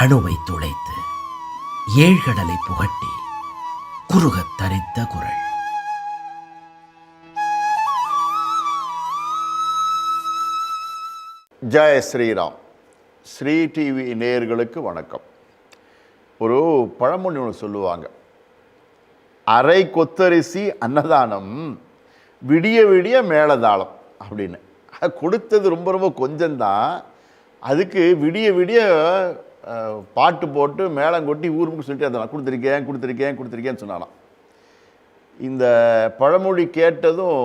அணுவை துளைத்து ஏழ்கடலை புகட்டி குறுகத் தரித்த குரல். ஜெய ஸ்ரீராம். ஸ்ரீ டிவி நேயர்களுக்கு வணக்கம். ஒரு பழமொழி ஒன்று சொல்லுவாங்க. அரை கொத்தரிசி அன்னதானம் விடிய விடிய மேளதாளம் அப்படின்னு. கொடுத்தது ரொம்ப ரொம்ப கொஞ்சம்தான். அதுக்கு விடிய விடிய பாட்டு போட்டு மேளம் கொட்டி ஊருக்கு சொல்லிட்டு இருந்தான் கொடுத்துருக்கேன் கொடுத்துருக்கேன் கொடுத்துருக்கேன்னு சொன்னாலாம் இந்த பழமொழி கேட்டதும்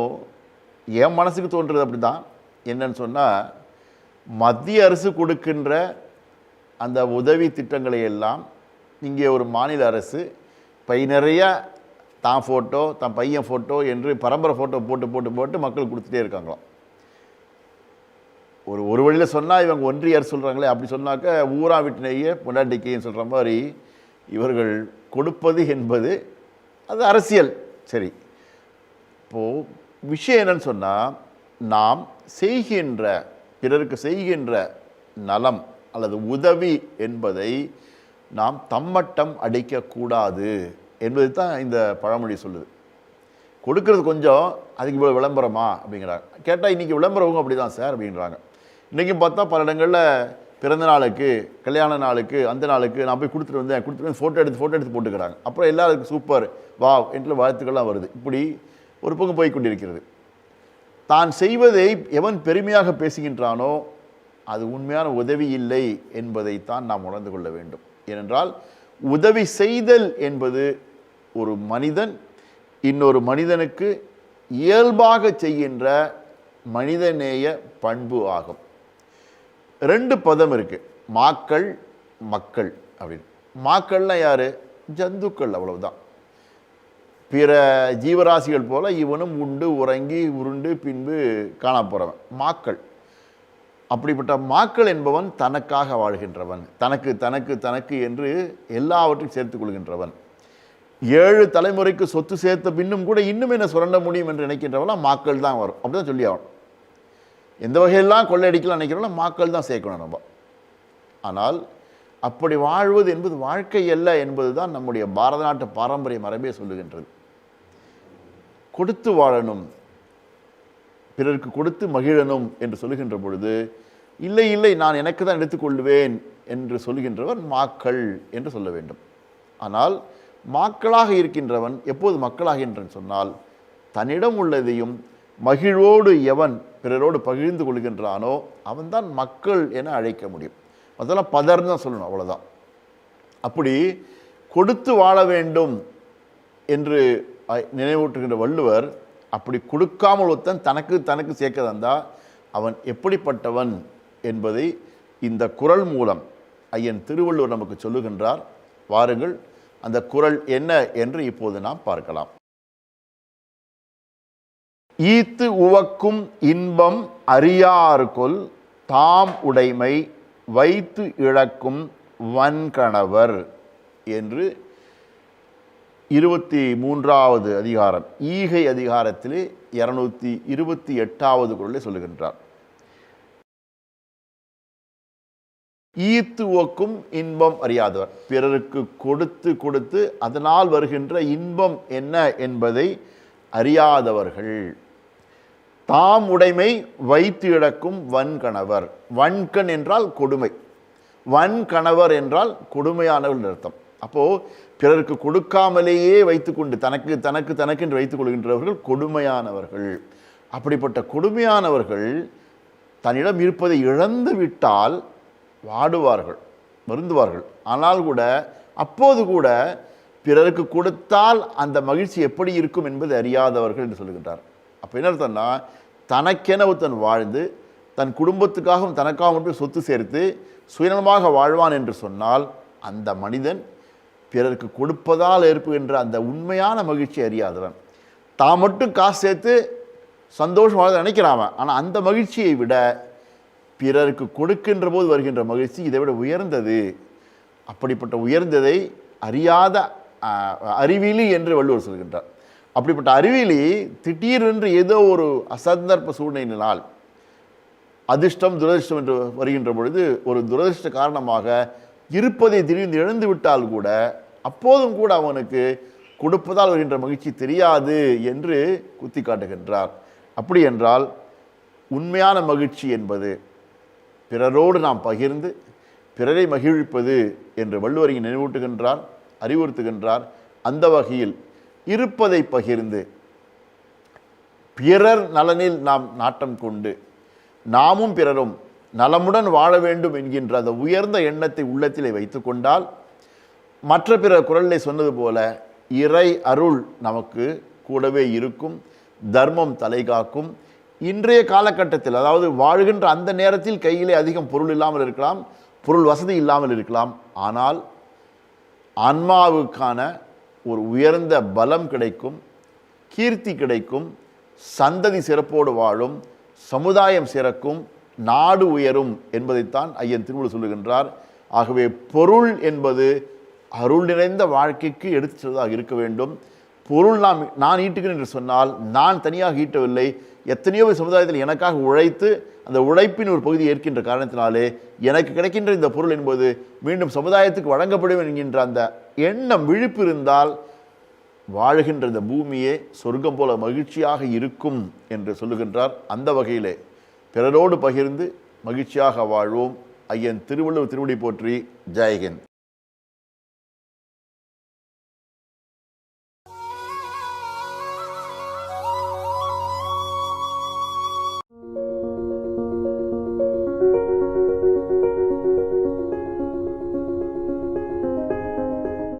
என் மனசுக்கு தோன்றுறது அப்படி தான் என்னன்னு சொன்னால் மத்திய அரசு கொடுக்கின்ற அந்த உதவி திட்டங்களை எல்லாம் இங்கே ஒரு மாநில அரசு பை நிறைய தான் ஃபோட்டோ தான் பையன் ஃபோட்டோ என்று பரம்பரை ஃபோட்டோ போட்டு போட்டு போட்டு மக்கள் கொடுத்துட்டே இருக்காங்களாம். ஒரு ஒரு வழியில் சொன்னால் இவங்க ஒன்றியார் சொல்கிறாங்களே அப்படி சொன்னாக்க ஊரா வீட்டிலேயே பொண்டாட்டிக்கைன்னு சொல்கிற மாதிரி இவர்கள் கொடுப்பது என்பது அது அரசியல். சரி. இப்போது விஷயம் என்னன்னு சொன்னால் நாம் செய்கின்ற பிறருக்கு செய்கின்ற நலம் அல்லது உதவி என்பதை நாம் தம்மட்டம் அடிக்கக்கூடாது என்பது தான் இந்த பழமொழி சொல்லுது. கொடுக்கறது கொஞ்சம் அதுக்கு இவ்வளோ விளம்பரமா அப்படிங்கிறாங்க. கேட்டால் இன்றைக்கி விளம்பரவங்க அப்படி தான் சார் அப்படின்றாங்க. இன்றைக்கும் பார்த்தா பல இடங்களில் பிறந்த நாளுக்கு கல்யாண நாளுக்கு அந்த நாளுக்கு நான் போய் கொடுத்துட்டு வந்தேன். கொடுத்துட்டு வந்து ஃபோட்டோ எடுத்து ஃபோட்டோ எடுத்து போட்டுக்கிறாங்க. அப்புறம் எல்லாருக்கும் சூப்பர் வா என்று வாழ்த்துக்கள்லாம் வருது. இப்படி ஒரு பங்கு போய் கொண்டிருக்கிறது. தான் செய்வதை எவன் பெருமையாக பேசுகின்றானோ அது உண்மையான உதவி இல்லை என்பதைத்தான் நாம் உணர்ந்து கொள்ள வேண்டும். ஏனென்றால் உதவி செய்தல் என்பது ஒரு மனிதன் இன்னொரு மனிதனுக்கு இயல்பாக செய்கின்ற மனிதநேய பண்பு ஆகும். ரெண்டு பதம் இருக்குது மாக்கள் மக்கள் அப்படின்னு. மாக்கள்னா யார்? ஜந்துக்கள் அவ்வளவுதான். பிற ஜீவராசிகள் போல் இவனும் உண்டு உறங்கி உருண்டு பின்பு காண மாக்கள். அப்படிப்பட்ட மாக்கள் என்பவன் தனக்காக வாழ்கின்றவன். தனக்கு தனக்கு தனக்கு என்று எல்லாவற்றையும் சேர்த்து கொள்கின்றவன். ஏழு தலைமுறைக்கு சொத்து சேர்த்த பின்னும் கூட இன்னும் என்ன சுரண்ட முடியும் என்று நினைக்கின்றவெல்லாம் மாக்கள் தான் வரும். அப்படிதான் சொல்லி ஆகணும். எந்த வகையெல்லாம் கொள்ளையடிக்கலாம் நினைக்கிறோம் மாக்கள் தான் சேர்க்கணும் நம்ம. ஆனால் அப்படி வாழ்வது என்பது வாழ்க்கை அல்ல என்பது தான் நம்முடைய பாரத நாட்டு பாரம்பரிய மரபே சொல்லுகின்றது. கொடுத்து வாழணும் பிறருக்கு கொடுத்து மகிழணும் என்று சொல்லுகின்ற பொழுது இல்லை இல்லை நான் எனக்கு தான் எடுத்துக்கொள்வேன் என்று சொல்லுகின்றவர் மாக்கள் என்று சொல்ல வேண்டும். ஆனால் மாக்களாக இருக்கின்றவன் எப்போது மக்களாகின்றன் சொன்னால் தன்னிடம் உள்ளதையும் மகிழ்வோடு எவன் பிறரோடு பகிர்ந்து கொள்கின்றானோ அவன்தான் மக்கள் என அழைக்க முடியும். அதெல்லாம் பதர்னு தான் சொல்லணும் அவ்வளோதான் அப்படி கொடுத்து வாழ வேண்டும் என்று நினைவூட்டுகின்ற வள்ளுவர் அப்படி கொடுக்காமல் ஒருத்தன் தனக்கு தனக்கு சேர்க்க தந்தா அவன் எப்படிப்பட்டவன் என்பதை இந்த குறள் மூலம் ஐயன் திருவள்ளுவர் நமக்கு சொல்லுகின்றார். வாருங்கள் அந்த குறள் என்ன என்று இப்போது நாம் பார்க்கலாம். ஈத்து உவக்கும் இன்பம் அறியார்கொல் தாம் உடைமை வைத்து இழக்கும் வன்கணவர் என்று இருபத்தி மூன்றாவது அதிகாரம். ஈகை அதிகாரத்திலே இருநூத்தி இருபத்தி எட்டாவது குரலை சொல்லுகின்றார். ஈத்துவக்கும் இன்பம் அறியாதவர். பிறருக்கு கொடுத்து கொடுத்து அதனால் வருகின்ற இன்பம் என்ன என்பதை அறியாதவர்கள். தாம் உடைமை வைத்து இழக்கும் வன்கணவர். வன்கண் என்றால் கொடுமை. வன்கணவர் என்றால் கொடுமையானவர்கள் அர்த்தம். அப்போது பிறருக்கு கொடுக்காமலேயே வைத்துக்கொண்டு தனக்கு தனக்கு தனக்கு என்று வைத்துக் கொள்கின்றவர்கள் கொடுமையானவர்கள். அப்படிப்பட்ட கொடுமையானவர்கள் தன்னிடம் இருப்பதை இழந்து விட்டால் வாடுவார்கள் வருந்துவார்கள். ஆனால் கூட அப்போது கூட பிறருக்கு கொடுத்தால் அந்த மகிழ்ச்சி எப்படி இருக்கும் என்பது அறியாதவர்கள் என்று சொல்லுகின்றார். அப்போ என்ன அர்த்தம்னா தனக்கென ஒருத்தன் வாழ்ந்து தன் குடும்பத்துக்காகவும் தனக்காகவும் மட்டும் சொத்து சேர்த்து சுயநலமாக வாழ்வான் என்று சொன்னால் அந்த மனிதன் பிறருக்கு கொடுப்பதால் ஏற்படுகின்ற அந்த உண்மையான மகிழ்ச்சி அறியாதவன். தான் மட்டும் காசு சேர்த்து சந்தோஷம் வாழ நினைக்கிறான் அவன். ஆனால் அந்த மகிழ்ச்சியை விட பிறருக்கு கொடுக்கின்ற போது வருகின்ற மகிழ்ச்சி இதை விட உயர்ந்தது. அப்படிப்பட்ட உயர்ந்ததை அறியாத அறிவிலி என்று வள்ளுவர் சொல்கின்றார். அப்படிப்பட்ட அறிவியலி திடீரென்று ஏதோ ஒரு அசந்தர்ப்ப சூழ்நிலையினால் அதிர்ஷ்டம் துரதிர்ஷ்டம் என்று வருகின்ற பொழுது ஒரு துரதிர்ஷ்ட காரணமாக இருப்பதை திடீர்னு இழந்து விட்டால் கூட அப்போதும் கூட அவனுக்கு கொடுப்பதால் வருகின்ற மகிழ்ச்சி தெரியாது என்று குத்தி காட்டுகின்றார் அப்படி என்றால் உண்மையான மகிழ்ச்சி என்பது பிறரோடு நாம் பகிர்ந்து பிறரை மகிழ்விப்பது என்று வள்ளுவர் நினைவூட்டுகின்றார் அறிவுறுத்துகின்றார். அந்த வகையில் இருப்பதை பகிர்ந்து. பிறர் நலனில் நாம் நாட்டம் கொண்டு நாமும் பிறரும் நலமுடன் வாழ வேண்டும் என்கின்ற அந்த உயர்ந்த எண்ணத்தை உள்ளத்திலே வைத்துக்கொண்டால் மற்ற பிற குரலை சொன்னது போல இறை அருள் நமக்கு கூடவே இருக்கும் தர்மம் தலைகாக்கும் இன்றைய காலகட்டத்தில் அதாவது வாழ்கின்ற அந்த நேரத்தில் கையிலே அதிகம் பொருள் இல்லாமல் இருக்கலாம் பொருள் வசதி இல்லாமல் இருக்கலாம். ஆனால் ஆன்மாவுக்கான ஒரு உயர்ந்த பலம் கிடைக்கும் கீர்த்தி கிடைக்கும் சந்ததி சிறப்போடு வாழும் சமுதாயம் சிறக்கும் நாடு உயரும் என்பதைத்தான் ஐயன் திருவள்ளுவர் சொல்லுகின்றார். ஆகவே பொருள் என்பது அருள் நிறைந்த வாழ்க்கைக்கு எடுத்து செல்வதாக இருக்க வேண்டும். பொருள் நாம் நான் ஈட்டுகிறேன் என்று சொன்னால் நான் தனியாக ஈட்டவில்லை எத்தனையோ சமுதாயத்தில் எனக்காக உழைத்து அந்த உழைப்பின் ஒரு பகுதியை ஏற்கின்ற காரணத்தினாலே எனக்கு கிடைக்கின்ற இந்த பொருள் என்பது மீண்டும் சமுதாயத்துக்கு வழங்கப்படும் என்கின்ற அந்த எண்ணம் விழிப்பு இருந்தால் வாழுகின்ற இந்த பூமியே சொர்க்கம் போல மகிழ்ச்சியாக இருக்கும் என்று சொல்லுகின்றார். அந்த வகையிலே பிறரோடு பகிர்ந்து மகிழ்ச்சியாக வாழ்வோம். ஐயன் திருவள்ளுவர் திருவடி போற்றி. ஜெயஹிந்த்.